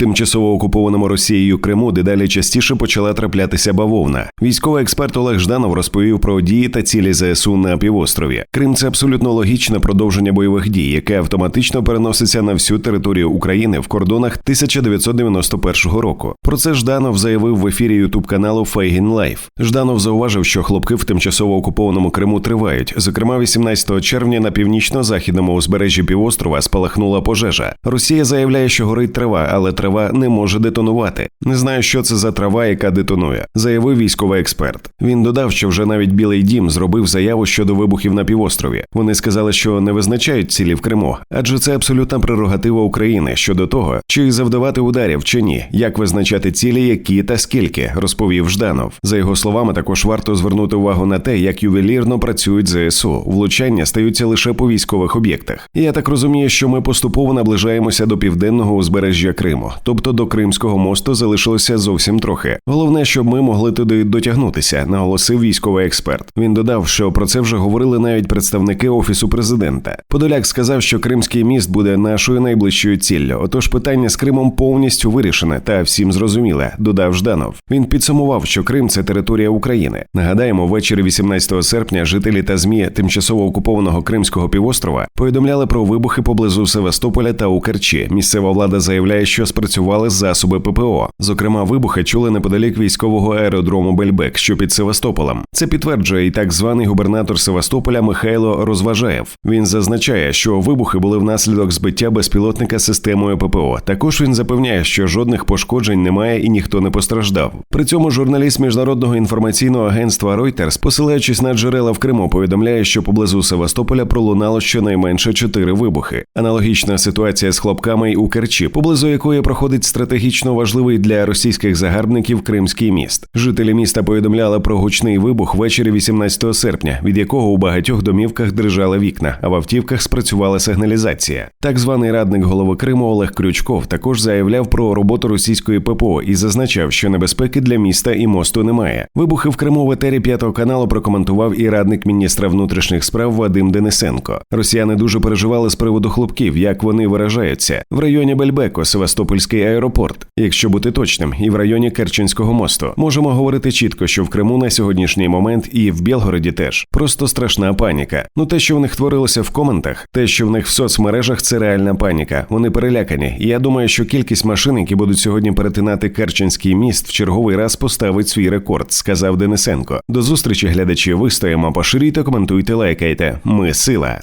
Тимчасово окупованому Росією Криму дедалі частіше почала траплятися бавовна. Військовий експерт Олег Жданов розповів про дії та цілі ЗСУ на півострові. Крим це абсолютно логічне продовження бойових дій, яке автоматично переноситься на всю територію України в кордонах 1991 року. Про це Жданов заявив в ефірі Ютуб каналу Фейгін Лайф. Жданов зауважив, що хлопки в тимчасово окупованому Криму тривають. Зокрема, 18 червня на північно-західному узбережжі півострова спалахнула пожежа. Росія заявляє, що горить трава, але трава не може детонувати. Не знаю, що це за трава, яка детонує, заявив військовий експерт. Він додав, що вже навіть Білий Дім зробив заяву щодо вибухів на півострові. Вони сказали, що не визначають цілі в Криму, адже це абсолютна прерогатива України щодо того, чи завдавати ударів чи ні, як визначати цілі, які та скільки, розповів Жданов. За його словами, також варто звернути увагу на те, як ювелірно працюють ЗСУ. Влучання стаються лише по військових об'єктах. Я так розумію, що ми поступово наближаємося до південного узбережжя Криму, тобто до Кримського мосту залишилося зовсім трохи. Головне, щоб ми могли туди дотягнутися, наголосив військовий експерт. Він додав, що про це вже говорили навіть представники офісу президента. Подоляк сказав, що Кримський міст буде нашою найближчою ціллю. Отож, питання з Кримом повністю вирішене та всім зрозуміле. Додав Жданов. Він підсумував, що Крим це територія України. Нагадаємо, ввечері 18 серпня жителі та змі тимчасово окупованого Кримського півострова повідомляли про вибухи поблизу Севастополя та у Керчі. Місцева влада заявляє, що спрацювали засоби ППО. Зокрема, вибухи чули неподалік військового аеродрому Бельбек, що під Севастополем. Це підтверджує і так званий губернатор Севастополя Михайло Розважаєв. Він зазначає, що вибухи були внаслідок збиття безпілотника системою ППО. Також він запевняє, що жодних пошкоджень немає і ніхто не постраждав. При цьому журналіст міжнародного інформаційного агентства Reuters, посилаючись на джерела в Криму, повідомляє, що поблизу Севастополя пролунало щонайменше чотири вибухи. Аналогічна ситуація з хлопками й у Керчі, поблизу якої проходить стратегічно важливий для російських загарбників Кримський міст. Жителі міста повідомляли про гучний вибух ввечері 18 серпня, від якого у багатьох домівках дрижали вікна, а в автівках спрацювала сигналізація. Так званий радник голови Криму Олег Крючков також заявляв про роботу російської ППО і зазначав, що небезпеки для міста і мосту немає. Вибухи в Криму в етері п'ятого каналу прокоментував і радник міністра внутрішніх справ Вадим Денисенко. Росіяни дуже переживали з приводу хлопків, як вони виражаються в районі Бельбеко, Севастопольський аеропорт, якщо бути точним, і в районі Керченського мосту. Можемо говорити чітко, що в Криму на сьогоднішній момент і в Білгороді теж просто страшна паніка. Ну те, що в них творилося в коментах, те, що в них в соцмережах, це реальна паніка. Вони перелякані. І я думаю, що кількість машин, які будуть сьогодні перетинати Керченський міст, в черговий раз поставить свій рекорд, сказав Денисенко. До зустрічі, глядачі. Вистоїмо, поширюйте, коментуйте, лайкайте. Ми сила.